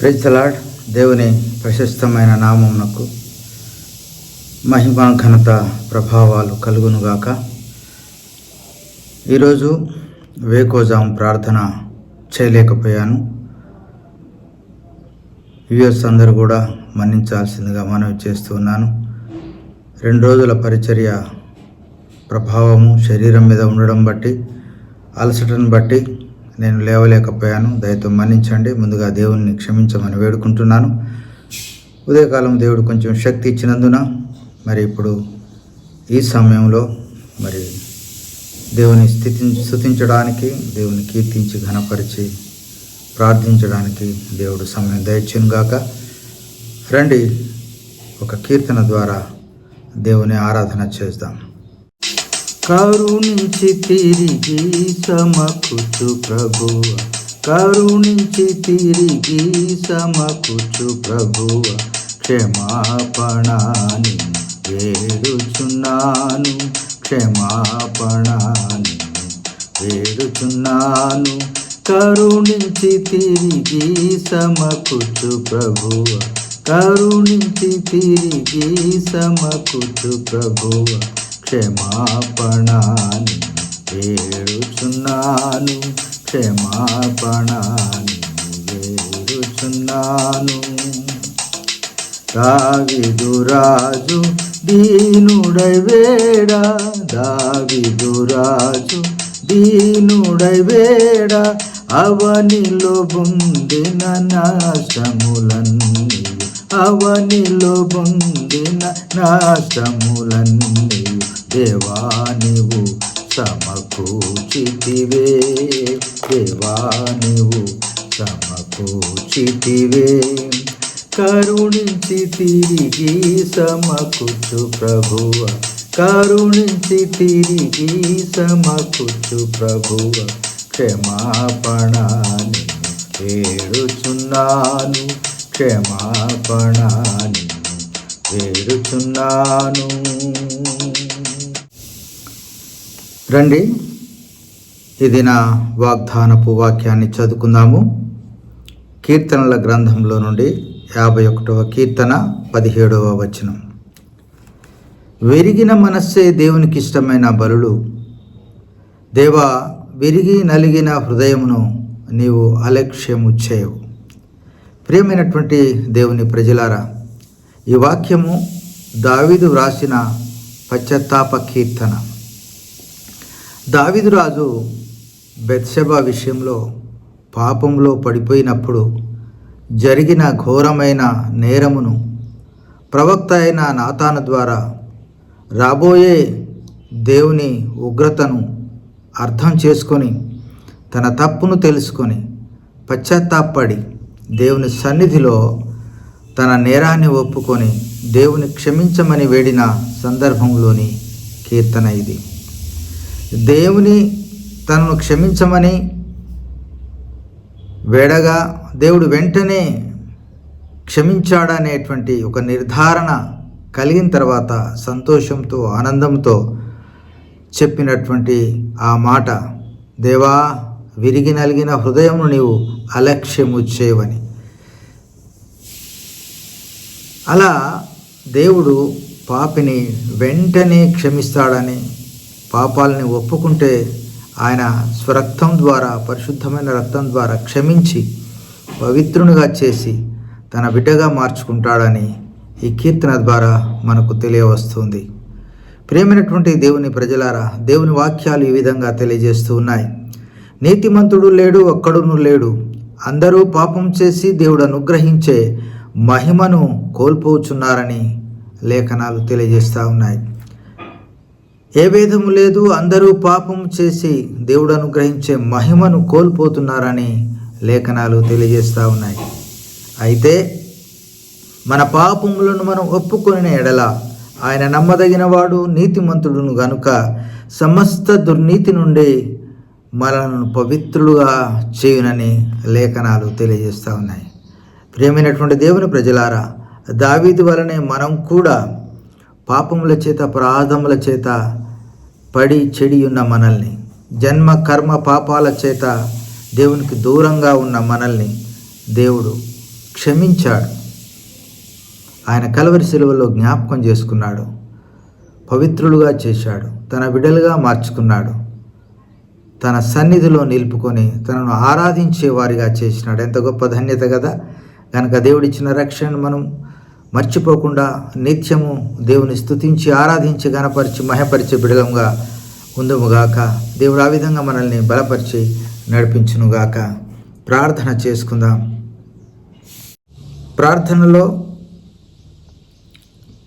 ప్రెజ్లాడ్ దేవుని ప్రశస్తమైన నామమునకు మహిమ ఘనత ప్రభావాలు కలుగునుగాక. ఈరోజు వేకోజాం ప్రార్థన చేయలేకపోయాను. యుఎస్ అందరూ కూడా మన్నించాల్సిందిగా మనవి చేస్తున్నాను రెండు రోజుల పరిచర్య ప్రభావము శరీరం మీద ఉండడం బట్టి అలసటను బట్టి నేను లేవలేకపోయాను. దయతో మన్నించండి. ముందుగా దేవుణ్ణి క్షమించమని వేడుకుంటున్నాను. ఉదయకాలం దేవుడు కొంచెం శక్తి ఇచ్చినందున మరి ఇప్పుడు ఈ సమయంలో మరి దేవుని స్థితి స్థుతించడానికి దేవుని కీర్తించి ఘనపరిచి ప్రార్థించడానికి దేవుడు సమయం దయచునుగాక రండి ఒక కీర్తన ద్వారా దేవుని ఆరాధన చేద్దాం. కరుణించి తిరిగి సమకూర్చు ప్రభువ కరుణించి తిరిగి సమకూర్చు ప్రభువ క్షమాపణాన్ని వేడుచున్నాను క్షమాపణాన్ని వేడుచున్నాను. కరుణించి తిరిగి సమకూర్చు ప్రభువ కరుణించి తిరిగి సమకూర్చు ప్రభువ క్షమాపణాన్ని వేడుచున్నాను క్షమాపణాన్ని వేడుచున్నాను దావిదురాజు దీనుడై వేడ దావిదురాజు దీనుడై వేడ అవనిలో బొందిన నాశములన్నీ అవనిలో బొందిన నాశములన్నీ. దేవా నీవు సమకూచితివే దేవా నీవు సమకూచితివే కరుణించి తిరిగి సమకూర్చు ప్రభువ. కరుణించి తిరిగి సమకూర్చు ప్రభువ. క్షమాపణాని వేడుచున్నాను క్షమాపణాని వేడుచున్నాను. రండి. ఇది నా వాగ్దానపు వాక్యాన్ని చదువుకుందాము. కీర్తనల గ్రంథంలో నుండి యాభై ఒకటవ కీర్తన పదిహేడవ వచనం. విరిగిన మనస్సే దేవునికి ఇష్టమైన బలులు. దేవా విరిగి నలిగిన హృదయమును నీవు అలక్ష్యము చేయవు. ప్రియమైనటువంటి దేవుని ప్రజలారా ఈ వాక్యము దావీదు వ్రాసిన పశ్చాత్తాప కీర్తన. దావిదురాజు రాజు విషయంలో పాపంలో పడిపోయినప్పుడు జరిగిన ఘోరమైన నేరమును ప్రవక్త అయిన నాతాను ద్వారా రాబోయే దేవుని ఉగ్రతను అర్థం చేసుకొని తన తప్పును తెలుసుకొని పశ్చాత్తాపడి దేవుని సన్నిధిలో తన నేరాన్ని ఒప్పుకొని దేవుని క్షమించమని వేడిన సందర్భంలోని కీర్తన ఇది. దేవుని తనను క్షమించమని వేడగా దేవుడు వెంటనే క్షమించాడనేటువంటి ఒక నిర్ధారణ కలిగిన తర్వాత సంతోషంతో ఆనందంతో చెప్పినటువంటి ఆ మాట దేవా విరిగి నలిగిన హృదయమును నీవు అలక్ష్యము చేయవని. అలా దేవుడు పాపిని వెంటనే క్షమిస్తాడని పాపాలని ఒప్పుకుంటే ఆయన స్వరక్తం ద్వారా పరిశుద్ధమైన రక్తం ద్వారా క్షమించి పవిత్రునిగా చేసి తన బిడ్డగా మార్చుకుంటాడని ఈ కీర్తన ద్వారా మనకు తెలియవస్తుంది. ప్రేమైనటువంటి దేవుని ప్రజలారా దేవుని వాక్యాలు ఈ విధంగా తెలియజేస్తూ ఉన్నాయి. నీతిమంతుడు లేడు ఒక్కడును లేడు. అందరూ పాపం చేసి దేవుడు అనుగ్రహించే మహిమను కోల్పోచున్నారని లేఖనాలు తెలియజేస్తూ ఉన్నాయి. ఏ భేదము లేదు అందరూ పాపం చేసి దేవుడు అనుగ్రహించే మహిమను కోల్పోతున్నారని లేఖనాలు తెలియజేస్తూ ఉన్నాయి. అయితే మన పాపములను మనం ఒప్పుకొని ఎడల ఆయన నమ్మదగినవాడు నీతిమంతుడును గనుక సమస్త దుర్నీతి నుండి మనలను పవిత్రులుగా చేయునని లేఖనాలు తెలియజేస్తూ ఉన్నాయి. ప్రియమైనటువంటి దేవుని ప్రజలారా దావీది వలనే మనం కూడా పాపముల చేత ప్రాధముల చేత పడి చెడి ఉన్న మనల్ని జన్మ కర్మ పాపాల చేత దేవునికి దూరంగా ఉన్న మనల్ని దేవుడు క్షమించాడు. ఆయన కలవరి శిలువలో జ్ఞాపకం చేసుకున్నాడు. పవిత్రులుగా చేశాడు. తన బిడలుగా మార్చుకున్నాడు. తన సన్నిధిలో నిలుపుకొని తనను ఆరాధించే వారిగా చేసినాడు. ఎంత గొప్ప ధన్యత కదా! కనుక దేవుడిచ్చిన రక్షణ మనం మర్చిపోకుండా నిత్యము దేవుని స్థుతించి ఆరాధించి గణపరిచి మహపరిచే బిడలంగా ఉందుముగాక. దేవుడు ఆ విధంగా మనల్ని బలపరిచి నడిపించునుగాక. ప్రార్థన చేసుకుందాం. ప్రార్థనలో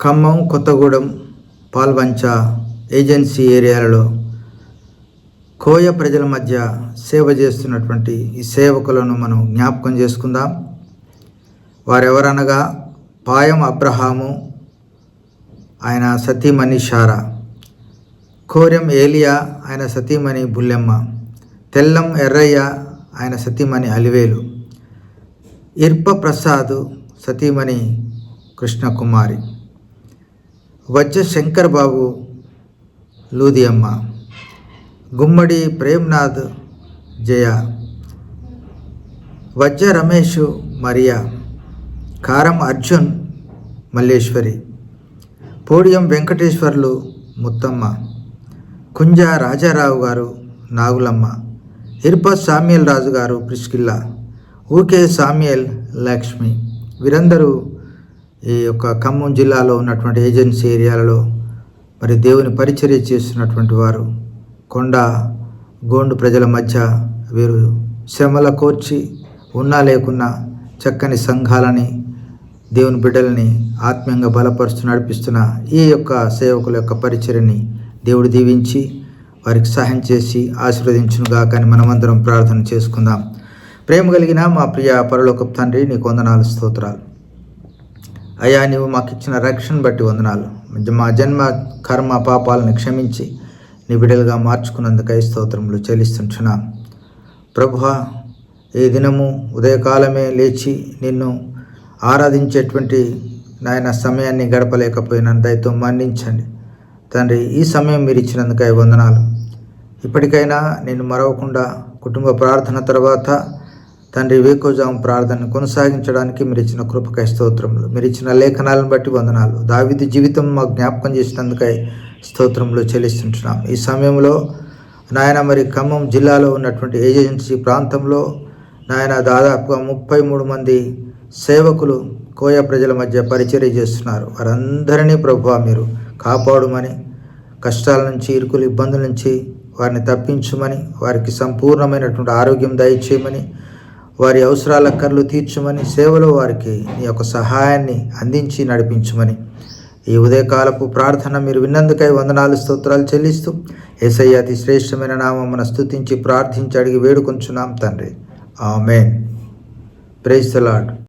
ఖమ్మం కొత్తగూడెం పాల్వంచ ఏజెన్సీ ఏరియాలలో కోయ ప్రజల మధ్య సేవ చేస్తున్నటువంటి ఈ సేవకులను మనం జ్ఞాపకం చేసుకుందాం. వారెవరనగా పాయం అబ్రహాము ఆయన సతీమణి షారా. కోరెం ఏలియా ఆయన సతీమణి బుల్లెమ్మ. తెల్లం ఎర్రయ్య ఆయన సతీమణి అలివేలు. ఇర్ప ప్రసాద్ సతీమణి కృష్ణకుమారి. వజ్జ శంకర్ బాబు లూదియమ్మ. గుమ్మడి ప్రేమ్నాథ్ జయ. వజ్జ రమేష్ మరియా. కారం అర్జున్ మల్లేశ్వరి. పోడియం వెంకటేశ్వర్లు ముత్తమ్మ. కుంజ రాజారావు గారు నాగులమ్మ. ఇర్ప సామ్యల్ రాజు గారు ప్రిస్కిల్లా. ఊకే సామ్యల్ లక్ష్మి. వీరందరూ ఈ యొక్క ఖమ్మం జిల్లాలో ఉన్నటువంటి ఏజెన్సీ ఏరియాలలో మరి దేవుని పరిచర్య చేస్తున్నటువంటి వారు. కొండ గోండు ప్రజల మధ్య వీరు శ్రమల కోర్చి ఉన్నా లేకున్నా చక్కని సంఘాలని దేవుని బిడ్డలని ఆత్మీయంగా బలపరుస్తూ నడిపిస్తున్న ఈ యొక్క సేవకుల యొక్క పరిచర్ని దేవుడు దీవించి వారికి సహాయం చేసి ఆశీర్వదించునుగా కానీ మనమందరం ప్రార్థన చేసుకుందాం. ప్రేమ కలిగిన మా ప్రియ పరలోక తండ్రి నీకు వందనాలు స్తోత్రాలు. అయ్యా నీవు మాకు ఇచ్చిన రక్షణ బట్టి వందనాలు. మా జన్మ కర్మ పాపాలను క్షమించి నీ బిడ్డలుగా మార్చుకున్నందుకై స్తోత్రములు చెల్లిస్తుంటున్నాం. ప్రభు ఈ దినము ఉదయకాలమే లేచి నిన్ను ఆరాధించేటువంటి నాయన సమయాన్ని గడపలేకపోయినాను. దయతో మన్నించండి. తండ్రి ఈ సమయం మీరు ఇచ్చినందుకై వందనాలు. ఇప్పటికైనా నేను మరవకుండా కుటుంబ ప్రార్థన తర్వాత తండ్రి వేకోజాము ప్రార్థన కొనసాగించడానికి మీరు ఇచ్చిన కృపకై స్తోత్రములు మీరు ఇచ్చిన లేఖనాలను బట్టి వందనాలు. దావిది జీవితం మాకు జ్ఞాపకం చేసినందుకై స్తోత్రములు చెల్లిస్తుంటున్నాం. ఈ సమయంలో నాయన మరి ఖమ్మం జిల్లాలో ఉన్నటువంటి ఏజెన్సీ ప్రాంతంలో నాయన దాదాపుగా ముప్పై మూడు మంది సేవకులు కోయ ప్రజల మధ్య పరిచర్య చేస్తున్నారు. వారందరినీ ప్రభు మీరు కాపాడుమని కష్టాల నుంచి ఇరుకులు ఇబ్బందుల నుంచి వారిని తప్పించమని వారికి సంపూర్ణమైనటువంటి ఆరోగ్యం దయచేయమని వారి అవసరాల కర్లు తీర్చమని సేవలో వారికి నీ యొక్క సహాయాన్ని అందించి నడిపించమని. ఈ ఉదయకాలపు ప్రార్థన మీరు విన్నందుకై వందనాలు స్తోత్రాలు చెల్లిస్తూ ఏసయ్య అతి శ్రేష్టమైన నామమున స్థుతించి ప్రార్థించి అడిగి వేడుకొంచున్నాం తండ్రి. ఆమెన్. Praise the lord.